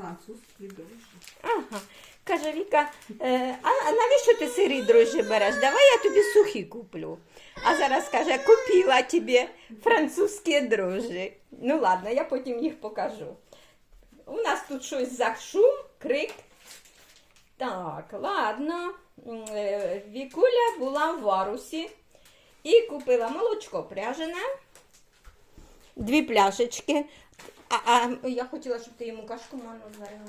Французький дрожжі. Ага. Каже Віка, е, а, а навіщо ти сирі дрожжі береш? Давай я тобі сухі куплю. А зараз каже, купила тобі французькі дрожжі. Ну ладно, я потім їх покажу. У нас тут щось за шум, крик. Так, ладно. Е, Вікуля була в варусі і купила молочко пряжене, дві пляшечки. А, а я хотіла, щоб ти йому кашку манну зварила.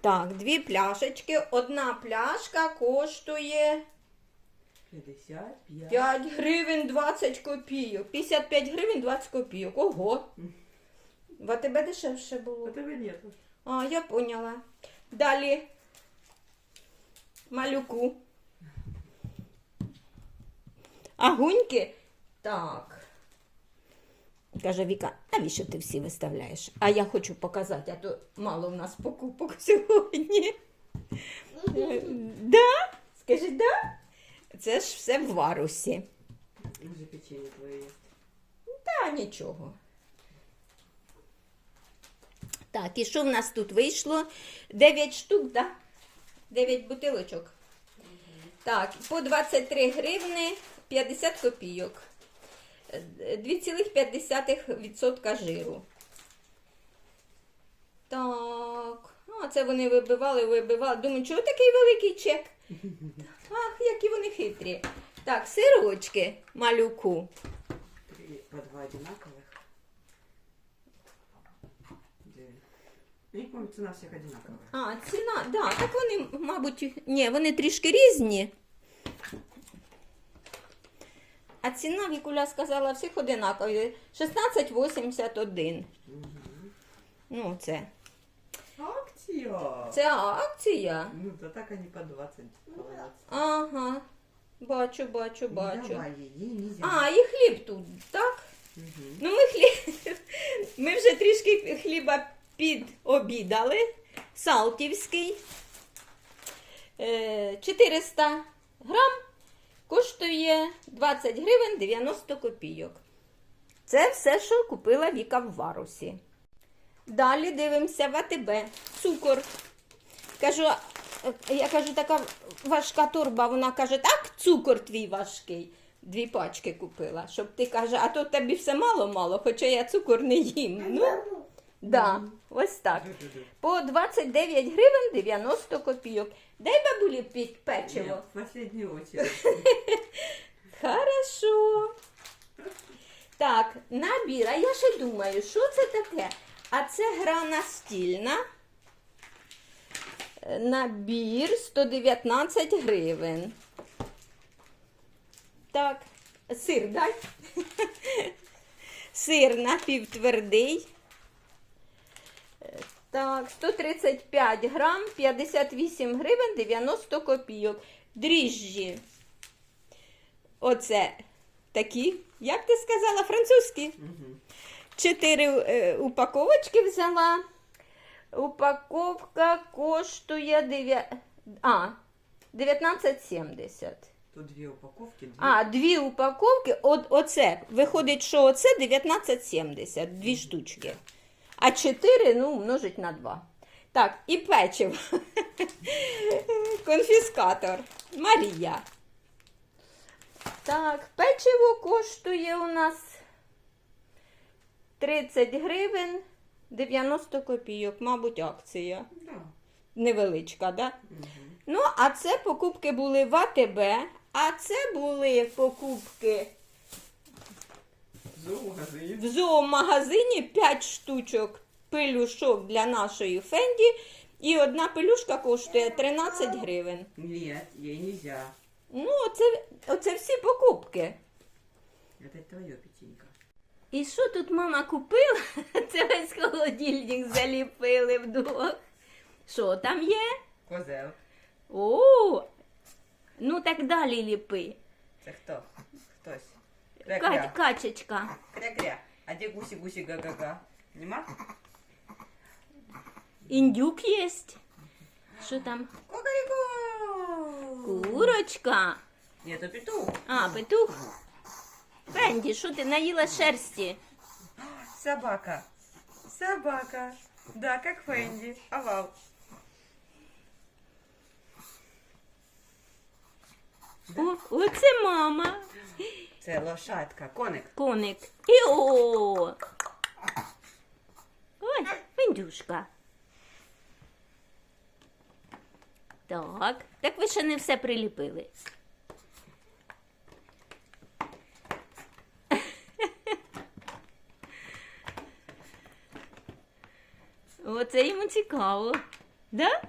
Так, дві пляшечки. Одна пляшка коштує 55. 5 гривень 20 копійок. 55 гривень 20 копійок. Ого. В АТБ дешевше А було. тебе нету. А, я поняла. Далі малюку. Агуньки. Так. Каже Віка, навіщо ти всі виставляєш? А я хочу показати, а то мало в нас покупок сьогодні. Е, Да? Скажи, да? Це ж все в варусі. Може печенье твоє є. Та нічого. Так, і що в нас тут вийшло? 9 штук, так? 9 бутилочок. Так, по 23 гривни 50 копійок. Е, 2,5% жиру. Так. А, це вони вибивали, вибивали. Думаю, чого такий великий чек? Ах, які вони хитрі. Так, сирочки малюку. По два одинаковых. Де? Я помню, ціна всіх одинакова. А, ціна, да, так вони, мабуть, ні, вони трішки різні. А ціна, Вікуля сказала, всіх одинакові. 16,81. Ну, це. Акція! Це акція. Ну, то так они по 20. Ага. Бачу, бачу, бачу. Давай, ей нельзя. А, і хліб тут, так? Мгм. Ну, ми хліб. Ми вже трішки хліба підобідали. Салтівський. Е, 400 грам коштує 20 гривень 90 копійок. Це все, що купила Віка в варусі. Далі дивимося в АТБ. Цукор. Кажу, е, я кажу, така важка торба. Вона каже, так, цукор твій важкий. Дві пачки купила, щоб ти каже, а то тобі все мало-мало, хоча я цукор не їм. Ну, да, ось так. По 29 гривень 90 копійок. Дай бабулі пі- печиво. Нет, в последнюю очередь. Хорошо. Так, набір. А я ще думаю, що це таке? А це гра настільна. Е, Набір 119 гривень. Так, сир дай. Сир напівтвердий. Так, 135 грам, 58 гривень 90 копійок. Дріжджі. Оце такі, як ти сказала, французькі. Чотири е, упаковочки взяла. Упаковка коштує 9... а, 19,70. Тут две упаковки. Две. А, дві упаковки, от, оце, виходить, що оце 19,70, дві штучки. А 4, ну, множить на 2. Так, і печиво. Конфіскатор. Марія. Так, печиво коштує у нас 30 гривень 90 копійок, мабуть, акція. Да. Невеличка, да? Мгм. Ну, а це покупки були в АТБ, а це були покупки Зоомагазин. в зоомагазині 5 штучок пелюшок для нашої Фенді. І одна пелюшка коштує 13 гривень. Нет, ей нельзя. Ну, оце, оце всі покупки. Это твое печенька. І що тут мама купила? Це весь холодильник заліпили вдвох. Що там є? Козел. О, ну так далі ліпи. Це хто? Хтось. Кать, Кря-кря. качечка. Кря-кря. А де гусі-гусі га-га-га? Нема? Індюк єсть. Що там? Кукареку! Курочка. Ні, то петух. А, петух. Фенді, що ти наїла шерсті? Собака. Собака. Да, как Фэнди. Овал. О, оце мама. Це лошадка, коник. Коник. І о. Ой, Вендюшка. Так, так ви ще не все приліпили. Оце йому цікаво. Да?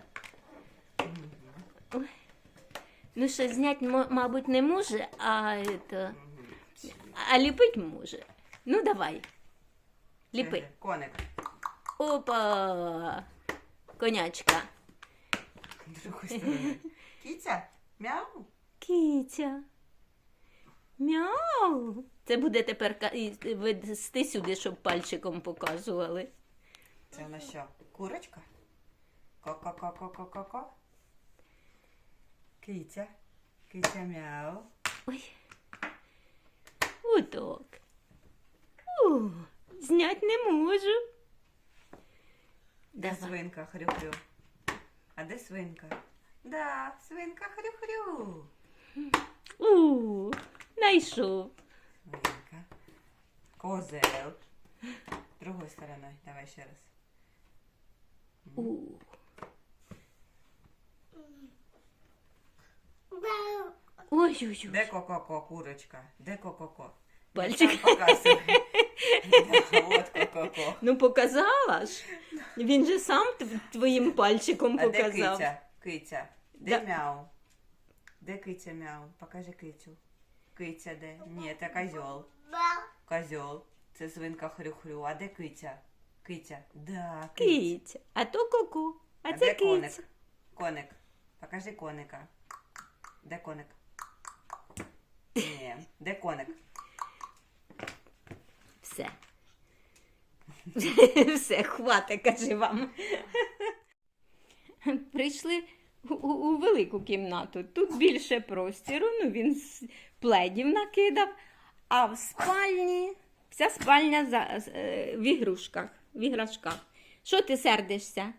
Ой. Ну, що зняти, мабуть, не може, а, это, а ліпить може. Ну, давай. Ліпи. Коник. Опа! Конячка. Другої сторони. Кіця? Мяу? Кітя. Мяу. Це буде тепер вести сюди, щоб пальчиком показували. Це на що? Курочка? Ко-ко-ко-ко-ко-ко. Киця. Киця мяу. Ой. Отак. О, знять не можу. Де Давай. свинка хрю-хрю? А де свинка? Да, свинка хрю-хрю. У, знайшов. Свинка. Козел. Другою стороною. Давай ще раз. У. Ой-ой-ой. Де ко-ко-ко, курочка? Де ко-ко-ко? Пальчик. Ну, показала ж. Він же сам твоїм пальчиком А де показав. киця? Киця. Де Да. мяу? Де киця мяу? Покажи кицю. Киця де? Ні, це козьол. Козьол. Це свинка хрю-хрю. А де киця? Киця. Да, киця. Киця. А то коку. А, А це де коник? Коник. Покажи коника. Де коник? Ні. Де коник? Все. Все, хватить, каже вам. Прийшли у, у- велику кімнату. Тут більше простіру, ну він пледів накидав, а в спальні вся спальня за, е, в ігрушках, в іграшках. Що ти сердишся?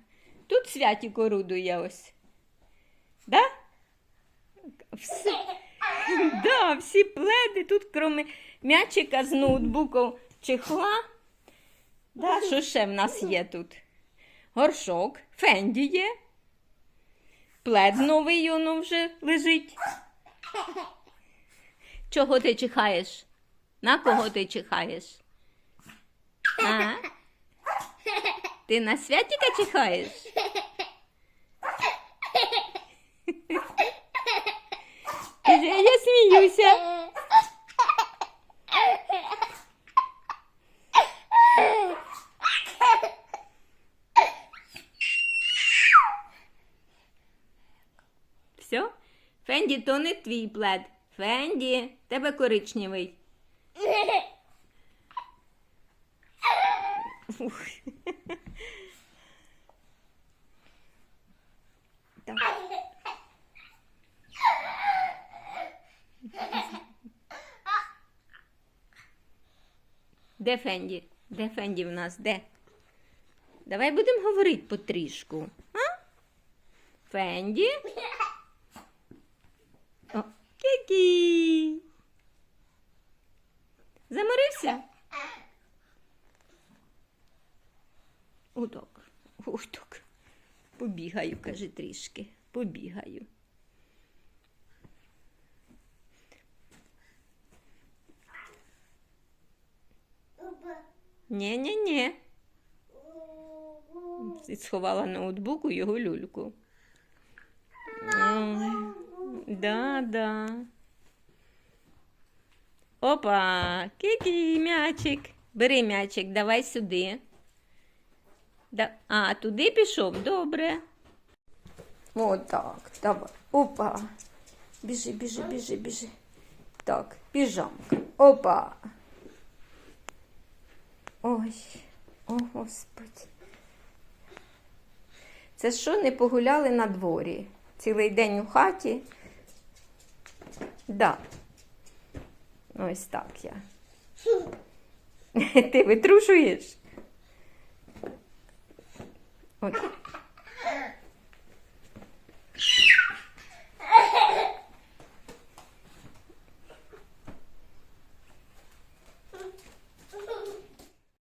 Тут святі орудує ось. Да? Все. Да, всі пледи, тут крім м'ячика з ноутбуку чехла. Да, що ще в нас є тут? Горшок, фенді є. Плед новий воно вже лежить. Чого ти чихаєш? На кого ти чихаєш? А? Ти на святіка чихаєш? Каже, я сміюся. Все? Фенді, то не твій плед. Фенді, тебе коричневий. Де Фенді? Де Фенді в нас? Де? Давай будемо говорити потрішку. А? Фенді? О, Кікі. Заморився? Отак. Отак. Побігаю, каже трішки. Побігаю. Ні-ні-ні. І Сховала у його люльку. Да, да. Опа, кікі, м'ячик. Бери м'ячик, давай сюди. Да. А, туди пішов? Добре. Отак, давай. Опа. Біжи, біжи, біжи, біжи. Так, піжамка. Опа. Ой, о, Господи. Це що не погуляли на дворі? Цілий день у хаті? Да. Ось так я. Ти витрушуєш? Ой.